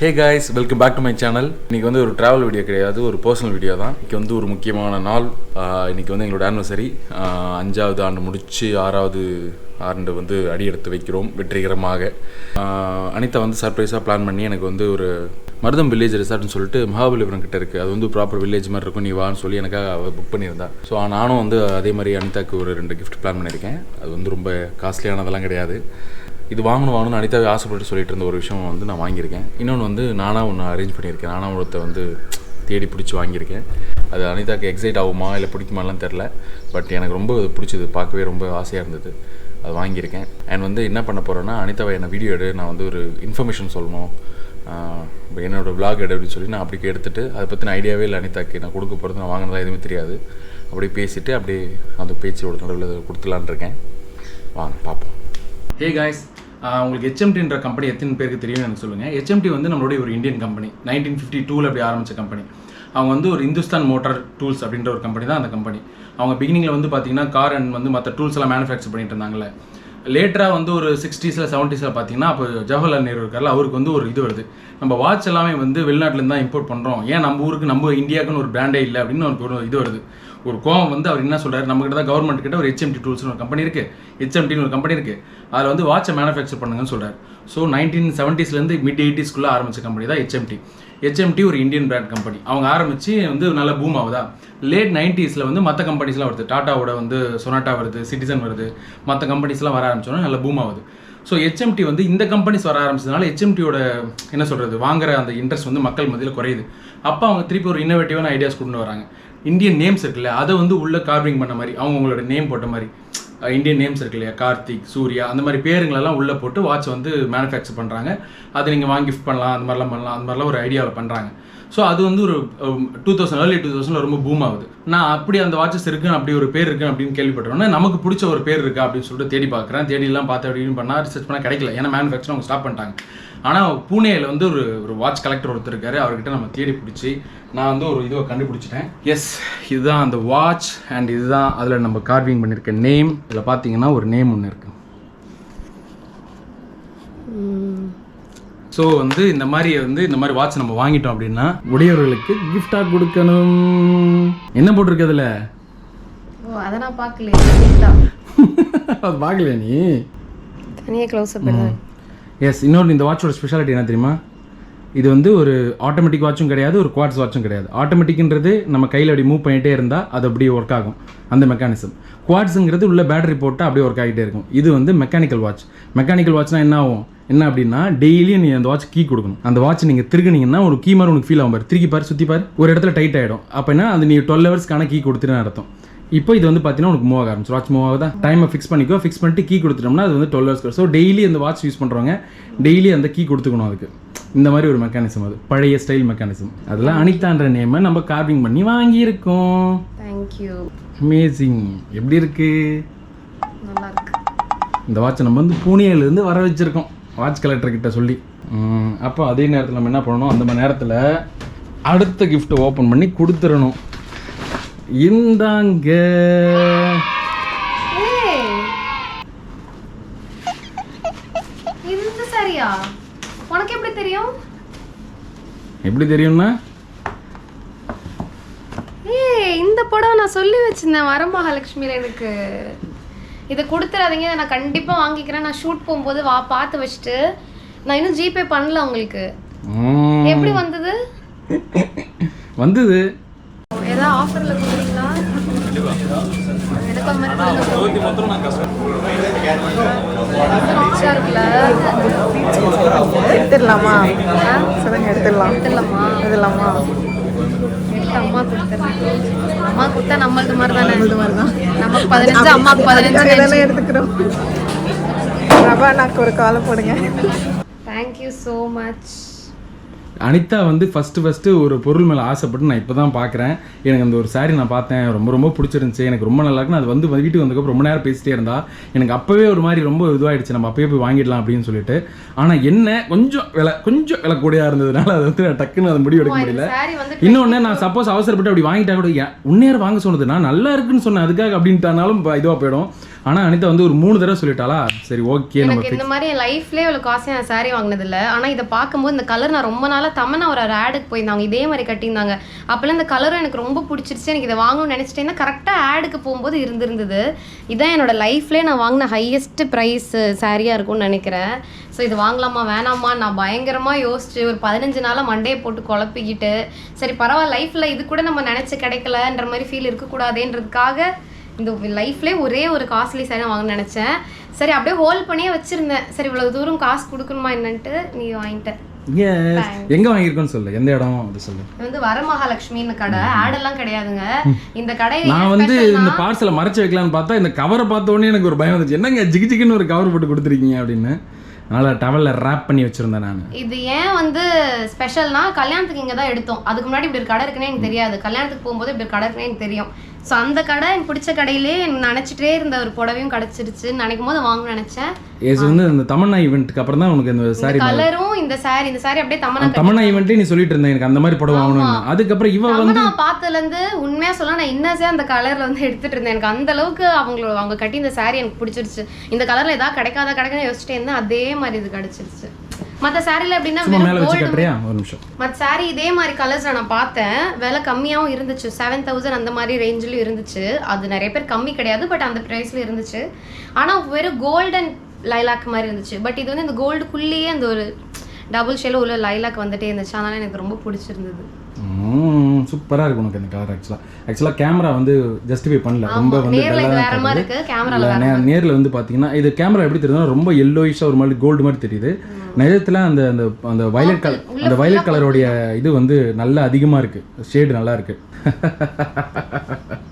Hey guys welcome back to my channel இன்றைக்கி வந்து ஒரு ட்ராவல் வீடியோ கிடையாது ஒரு பர்சனல் வீடியோ தான். இன்றைக்கி வந்து ஒரு முக்கியமான நாள். இன்றைக்கி வந்து எங்களோட ஆனிவர்சரி அஞ்சாவது ஆண்டு முடித்து ஆறாவது ஆண்டு வந்து அடி எடுத்து வைக்கிறோம் வெற்றிகரமாக. அனிதா வந்து சர்ப்ரைஸாக பிளான் பண்ணி எனக்கு வந்து ஒரு மருதம் வில்லேஜ் ரிசார்ட்னு சொல்லிட்டு மகாபலிபுரம் கிட்ட இருக்குது அது வந்து ப்ராப்பர் வில்லேஜ் மாதிரி இருக்கும் நீ வான்னு சொல்லி எனக்காக அவள் புக் பண்ணியிருந்தா. ஸோ நானும் வந்து அதே மாதிரி அனிதாக்கு ஒரு ரெண்டு கிஃப்ட் பிளான் பண்ணியிருக்கேன். அது வந்து ரொம்ப காஸ்ட்லியானதெல்லாம் கிடையாது. இது வாங்கணும் வாங்கணும்னு அனிதாவே ஆசைப்பட்டு சொல்லிட்டு இருந்த ஒரு விஷயம் வந்து நான் வாங்கியிருக்கேன். இன்னொன்று வந்து நானாக ஒன்று அரேஞ்ச் பண்ணியிருக்கேன். நானாக ஒருத்த வந்து தேடி பிடிச்சி வாங்கியிருக்கேன். அது அனிதாக்கு எக்ஸைட் ஆகுமா இல்லை பிடிக்குமாலாம் தெரில பட் எனக்கு ரொம்ப அது பிடிச்சது. பார்க்கவே ரொம்ப ஆசையாக இருந்தது. அது வாங்கியிருக்கேன். அண்ட் வந்து என்ன பண்ண போகிறேன்னா அனிதாவை என்னை வீடியோ எடு. நான் வந்து ஒரு இன்ஃபர்மேஷன் சொல்லணும். இப்போ என்னோடய விளாக் எடு அப்படின்னு சொல்லி நான் அப்படி எடுத்துகிட்டு அதை பற்றின ஐடியாவே இல்லை அனிதாக்கு. நான் கொடுக்க போகிறது நான் வாங்கினதா எதுவுமே தெரியாது. அப்படியே பேசிவிட்டு அப்படியே அந்த பேச்சோட நடுவில் கொடுத்துலான் இருக்கேன். வாங்க பார்ப்போம். ஹே காய்ஸ் உங்களுக்கு ஹெச்எம்டின்ற கம்பெனி எத்தனை பேருக்கு தெரியும் எனக்கு சொல்லுங்கள் ஹெச்எம்டி வந்து நம்மளுடைய ஒரு இந்தியன் கம்பெனி நைன்டீன் ஃபிஃப்டி டூவில் அப்படி ஆரம்பித்த கம்பெனி அவங்க வந்து ஒரு இந்துஸ்தான் மோட்டார் டூல்ஸ் அப்படின்ற ஒரு கம்பெனி தான் அந்த கம்பெனி அவங்க பிகினிங்கில் வந்து பார்த்தீங்கன்னா கார் அண்ட் வந்து மற்ற டூல்ஸ் எல்லாம் மேனுஃபேக்சர் பண்ணிட்டு இருந்தாங்கல்ல. லேட்டராக வந்து ஒரு சிக்ஸ்டீஸில் செவன்ட்டீஸில் பார்த்தீங்கன்னா அப்போ ஜவஹர்லால் நேரு இருக்கார்ல அவருக்கு வந்து ஒரு இது வருது. நம்ம வாட்ச் எல்லாமே வந்து வெளிநாட்டிலேருந்து தான் இம்போர்ட் பண்ணுறோம் ஏன் நம்ம ஊருக்கு நம்ம இந்தியாவுக்குன்னு ஒரு பிராண்டே இல்லை அப்படின்னு அவருக்கு ஒரு இது வருது. ஒரு கோவம் வந்து அவர் என்ன சொல்கிறார் நம்மகிட்ட தான் கவர்மெண்ட் கிட்ட ஒரு ஹெச்எம்டி டூல்ஸ்னு ஒரு கம்பெனி இருக்கு. ஹெச்எம்டின்னு ஒரு கம்பெனி இருக்குது அதில் வந்து வாட்சை மேனுஃபேக்சர் பண்ணுங்கன்னு சொல்கிறார் ஸோ நைன்டீன் செவன்ட்டீஸ்லேருந்து மிட் எயிட்டிஸ்க்குள்ளே ஆரம்பிச்ச கம்பெனி தான் ஹெச்எம்டி ஹெச்எம்டி ஒரு இந்தியன் பிராண்ட் கம்பெனி அவங்க ஆரம்பித்து வந்து நல்ல பூம் ஆகுதா? லேட் நைன்ட்டீஸில் வந்து மற்ற கம்பெனிஸ்லாம் வருது. டாட்டாவோட வந்து சொனாட்டா வருது சிட்டிசன் வருது. மற்ற கம்பெனிஸ்லாம் வர ஆரம்பிச்சோன்னா நல்ல பூம் ஆகுது. ஸோ ஹெச்எம்டி வந்து இந்த கம்பெனிஸ் வர ஆரம்பிச்சதுனால ஹெச்எம்டியோட என்ன சொல்கிறது வாங்குற அந்த இன்ட்ரெஸ்ட் வந்து மக்கள் மத்தியில் குறையுது. அப்போ அவங்க திருப்பி ஒரு இன்னோவேட்டிவான ஐடியாஸ் கொண்டு வராங்க. இந்தியன் நேம்ஸ் இருக்குல்ல அதை வந்து உள்ளே கார்விங் பண்ண மாதிரி அவங்கவுங்களோட நேம் போட்ட மாதிரி. இந்தியன் நேம்ஸ் இருக்கு இல்லையா? கார்த்திக் சூர்யா அந்த மாதிரி பேருங்களெல்லாம் உள்ளே போட்டு வாட்ச் வந்து மேனுஃபேக்சர் பண்ணுறாங்க அதை நீங்கள் வாங்கி கிஃப்ட் பண்ணலாம் அந்த மாதிரிலாம் பண்ணலாம் அந்த மாதிரிலாம் ஒரு ஐடியாவில் பண்ணுறாங்க ஸோ அது வந்து ஒரு டூ தௌசண்ட் ஏர்லி டூ தௌசண்ட்ல ரொம்ப பூம் ஆகுது. நான் அப்படி அந்த வாட்சஸ் இருக்குன்னு அப்படி ஒரு பேர் இருக்கு அப்படின்னு கேள்விப்பட்டோன்னே நமக்கு பிடிச்ச ஒரு பேர் இருக்கா? அப்படின்னு சொல்லிட்டு தேடி பார்க்குறேன். தேடிலாம் பார்த்து அப்படின்னு பண்ணால் ரிசர்ச் பண்ணால் கிடைக்கல. ஏன்னா மேனுஃபேக்சர் அவங்க ஸ்டாப் பண்ணிட்டாங்க. ஆனால் பூனேயில் வந்து ஒரு ஒரு வாட்ச் கலெக்டர் ஒருத்தர் இருக்காரு. அவர்கிட்ட நம்ம தேடி பிடிச்சி நான் வந்து ஒரு இதுவை கண்டுபிடிச்சிட்டேன். எஸ் இதுதான் அந்த வாட்ச் அண்ட் இதுதான் அதில் நம்ம கார்விங் பண்ணியிருக்க நேம் இதில் பார்த்தீங்கன்னா ஒரு நேம் ஒன்று இருக்குது ஸோ வந்து இந்த மாதிரி வந்து இந்த மாதிரி வாட்ச் நம்ம வாங்கிட்டோம் அப்படின்னா உடையவர்களுக்கு கிஃப்டாக கொடுக்கணும். என்ன போட்டிருக்கு அதில்? ஓ அதை நான் பார்க்கலையே. அது பார்க்கலையா நீ? தனியாக க்ளோஸ் எஸ் இன்னொரு இந்த வாட்சோட ஸ்பெஷாலிட்டி என்ன தெரியுமா? இது வந்து ஒரு ஆட்டோமேட்டிக் வாட்சும் கிடையாது ஒரு குவாட்ஸ் வாட்சும் கிடையாது. ஆட்டோமேட்டிக்ன்றது நம்ம கையில் அப்படி மூவ் பண்ணிகிட்டே இருந்தால் அது அப்படியே ஒர்க் ஆகும் அந்த மெக்கானிசம் குவாட்ஸுங்கிறது உள்ள பேட்டரி போட்டால் அப்படியே ஒர்க் ஆகிட்டே இருக்கும். இது வந்து மெக்கானிக்கல் வாட்ச் மெக்கானிக்கல் வாட்ச்னா என்ன ஆகும்? என்ன அப்படின்னா டெய்லியும் நீ அந்த வாட்ச் கீ கொடுக்கணும். அந்த வாட்ச் நீங்கள் திருக்குனீங்கன்னா ஒரு கீ மாதிரி உனக்கு ஃபீல் ஆகும் பாரு. திருக்கி பாரு சுற்றி பாரு. ஒரு இடத்துல டைட் ஆகிடும் அப்படின்னா அது நீ டுவெல் ஹவர்ஸ்க்கான கீ கொடுத்துட்டு அர்த்தம். இப்போ இது வந்து பார்த்தீங்கன்னா உனக்கு மூவ் ஆக ஆரம்பிச்சு வாட்ச் மூவ் ஆகுதா? டைமை ஃபிக்ஸ் பண்ணிக்கோ. ஃபிக்ஸ் பண்ணிட்டு கீ கொடுத்துட்டோம்னா அது வந்து டுவெல் ஹவர்ஸ் ஸோ டெய்லி அந்த வாட்ச் யூஸ் பண்ணுறவங்க டெய்லி அந்த கீ கொடுத்துக்கணும் அதுக்கு. இந்த மாதிரி ஒரு மெக்கானிசம் அது. பழைய ஸ்டைல் மெக்கானிசம் அதெல்லாம் அனிதான்ற நேமை நம்ம கார்விங் பண்ணி வாங்கியிருக்கோம். தேங்க்யூ அமேசிங் எப்படி இருக்கு? நல்லா இருக்கு இந்த வாட்சை நம்ம வந்து பூனேலேருந்து வர வச்சிருக்கோம். வாட்ச் கலெக்டர் கிட்ட சொல்லி. அப்போ அதே நேரத்தில் நம்ம என்ன பண்ணணும்? அந்த மாதிரி நேரத்தில் அடுத்த gift ஓப்பன் பண்ணி கொடுத்துடணும். இந்தாங்க. இது சரியா உனக்கு எப்படி தெரியும்? எப்படி தெரியும்னா? ஏய் இந்த படம் நான் சொல்லி வச்சிருந்தேன் வரமகாலட்சுமியில் எனக்கு. இதை கொடுத்துறாதீங்க நான் கண்டிப்பாக வாங்கிக்கிறேன். நான் ஷூட் போகும்போது வா பார்த்து வச்சுட்டு. நான் இன்னும் ஜிபே பண்ணல உங்களுக்கு. எப்படி வந்தது? வந்தது. ஏதாவது ஆஃபரில் கொடுக்குறீங்களா எனக்கு அந்த மாதிரி கொடுங்க ரிச்சா இருக்குல்ல எடுத்துடலாமா? சொல்லுங்க எடுத்துடலாம். எடுத்துடலாமா? எடுத்துடலாமா? எடுத்து அம்மா கொடுத்துறேன். அம்மா கொடுத்தா நம்மளது மாதிரி தானே மாதிரி தான் நமக்கு பதினஞ்சு அம்மாக்கு பதினஞ்சு இதெல்லாம் எடுத்துக்கிறோம். ரவா நாக்கு ஒரு காலை போடுங்க. தேங்க்யூ ஸோ மச் அனிதா வந்து ஃபஸ்ட்டு ஃபஸ்ட்டு ஒரு பொருள் மேலே ஆசைப்பட்டு நான் இப்போ தான் பார்க்குறேன் எனக்கு அந்த ஒரு saree நான் பார்த்தேன். ரொம்ப ரொம்ப பிடிச்சிருந்துச்சி. எனக்கு ரொம்ப நல்லா இருக்குன்னு அது வந்து வீட்டுக்கு வந்ததுக்கப்புறம் ரொம்ப நேரம் பேசிட்டே இருந்தா. எனக்கு அப்போவே ஒரு மாதிரி ரொம்ப இதுவாகிடுச்சு நம்ம அப்பயே போய் வாங்கிடலாம் அப்படின்னு சொல்லிட்டு. ஆனால் என்ன கொஞ்சம் விலை கொஞ்சம் விலை கூடியா இருந்ததுனால அது வந்து நான் டக்குன்னு அதை முடிவு எடுக்க முடியல. சாரி இன்னொன்று நான் சப்போஸ் அவசரப்பட்டு அப்படி வாங்கிட்டா கூட ஏன் உன்னேர் வாங்க சொன்னது நான் நல்லா இருக்குன்னு சொன்னேன். அதுக்காக அப்படின்ட்டானாலும் இதுவாக போயிடும். ஆனால் அனிதா வந்து ஒரு மூணு தடவை சொல்லிட்டாளா? சரி ஓகே நம்ம எனக்கு இந்த மாதிரி என் லைஃப்லேயே இவ்வளோ காசு நான் saree வாங்கினது இல்லை ஆனால் இதை பார்க்கும்போது இந்த கலர் நான் ரொம்ப நாளாக தமன்னா ஒரு ஒரு ஆடுக்கு போயிருந்தாங்க. இதே மாதிரி கட்டியிருந்தாங்க. அப்போல்லாம் இந்த கலரும் எனக்கு ரொம்ப பிடிச்சிருச்சு. எனக்கு இதை வாங்கணும்னு நினச்சிட்டேன்னா கரெக்டாக ஆடுக்கு போகும்போது இருந்திருந்தது. இதான் என்னோட லைஃப்லேயே நான் வாங்கின ஹையஸ்ட் ப்ரைஸ் சாரியாக இருக்கும்னு நினைக்கிறேன். ஸோ இது வாங்கலாமா வேணாமா? நான் பயங்கரமாக யோசிச்சு ஒரு பதினஞ்சு நாளாக மண்டையை போட்டு குழப்பிக்கிட்டு சரி பரவாயில்ல லைஃப்பில் இது கூட நம்ம நினச்சி கிடைக்கலன்ற மாதிரி ஃபீல் இருக்கக்கூடாதேன்றதுக்காக இந்த லைஃப்லேயே ஒரே ஒரு காஸ்ட்லி சாரி வாங்கணும்னு நினச்சேன். சரி அப்படியே ஹோல்ட் பண்ணியே வச்சிருந்தேன். சரி இவ்வளவு தூரம் காசு கொடுக்கணுமா என்னன்ட்டு நீ வாங்கிட்ட. இங்கே எங்கே வாங்கியிருக்கோன்னு சொல்லு. எந்த இடம் அப்படி சொல்லு. இது வந்து வரமகாலட்சுமின்னு கடை. ஆடெல்லாம் கிடையாதுங்க. இந்த கடை நான் வந்து இந்த பார்சலை மறைச்சு வைக்கலான்னு பார்த்தா இந்த கவரை பார்த்த உடனே எனக்கு ஒரு பயம் வந்துச்சு. என்னங்க ஜிகு ஜிகுன்னு ஒரு கவர் போட்டு கொடுத்துருக்கீங்க அப்படின்னு. அதனால் டவலில் ரேப் பண்ணி வச்சுருந்தேன் நான். இது ஏன் வந்து ஸ்பெஷல்னா கல்யாணத்துக்கு இங்கே தான் எடுத்தோம். அதுக்கு முன்னாடி இப்படி ஒரு கடை இருக்குன்னே எனக்கு தெரியாது. கல்யாணத்துக்கு போகும்போது இப்படி ஒரு கடை இருக்குன்னே எனக்கு தெரியும். ஸோ அந்த கடை எனக்கு பிடிச்ச கடையிலே எனக்கு நினச்சிட்டே இருந்த ஒரு புடவையும் கிடச்சிருச்சு. நினைக்கும் போது வாங்கணும்னு நினச்சேன். இது வந்து இந்த தமன்னா ஈவெண்ட்டுக்கு அப்புறம் தான் உனக்கு இந்த சாரி கலரும் இந்த saree இந்த saree அப்படியே தமனா தமன்னா ஈவெண்ட்லேயே நீ சொல்லிட்டு இருந்தேன் எனக்கு அந்த மாதிரி புடவை வாங்கணும்னு. அதுக்கப்புறம் இவ வந்து தமனா பார்த்ததுல இருந்து உண்மையா சொல்ல நான் இன்னசே அந்த கலர்ல வந்து எடுத்துட்டு இருந்தேன். எனக்கு அந்த அளவுக்கு அவங்களோட அவங்க கட்டி இந்த saree எனக்கு பிடிச்சிருச்சு. இந்த கலர்ல ஏதாவது கிடைக்காத கிடைக்காத யோசிச்சுட்டே இருந்தேன். அதே மாதிரி இது கிடைச்சிருச்சு. மற்ற ஒரு நிமிஷம். மற்ற saree இதே மாதிரி கலர்ஸ் நான் பார்த்தேன். விலை கம்மியாகவும் இருந்துச்சு. செவன் தௌசண்ட் அந்த மாதிரி ரேஞ்சிலும் இருந்துச்சு. அது நிறைய பேர் கம்மி கிடையாது பட் அந்த ப்ரைஸில் இருந்துச்சு. ஆனால் வெறும் கோல்டன் லைலாக் மாதிரி இருந்துச்சு. பட் இது வந்து இந்த கோல்டுக்குள்ளேயே அந்த ஒரு டபுள் ஷேல உள்ள லைலாக் வந்துட்டே இருந்துச்சு. அதனால எனக்கு ரொம்ப பிடிச்சிருந்தது. சூப்பராக இருக்கும் உனக்கு இந்த கலர் ஆக்சுவலாக ஆக்சுவலாக கேமரா வந்து ஜஸ்டிஃபை பண்ணல. ரொம்ப வந்து வேற மாதிரி இருக்கு. கேமரால நேரில் வந்து பார்த்தீங்கன்னா இது கேமரா எப்படி தெரியுதுன்னா ரொம்ப எல்லோயிஷாக ஒரு மாதிரி கோல்டு மாதிரி தெரியுது. நிஜத்தில் அந்த அந்த அந்த வயலட் கலர் அந்த வயலட் கலருடைய இது வந்து நல்லா அதிகமாக இருக்குது ஷேடு நல்லா இருக்குது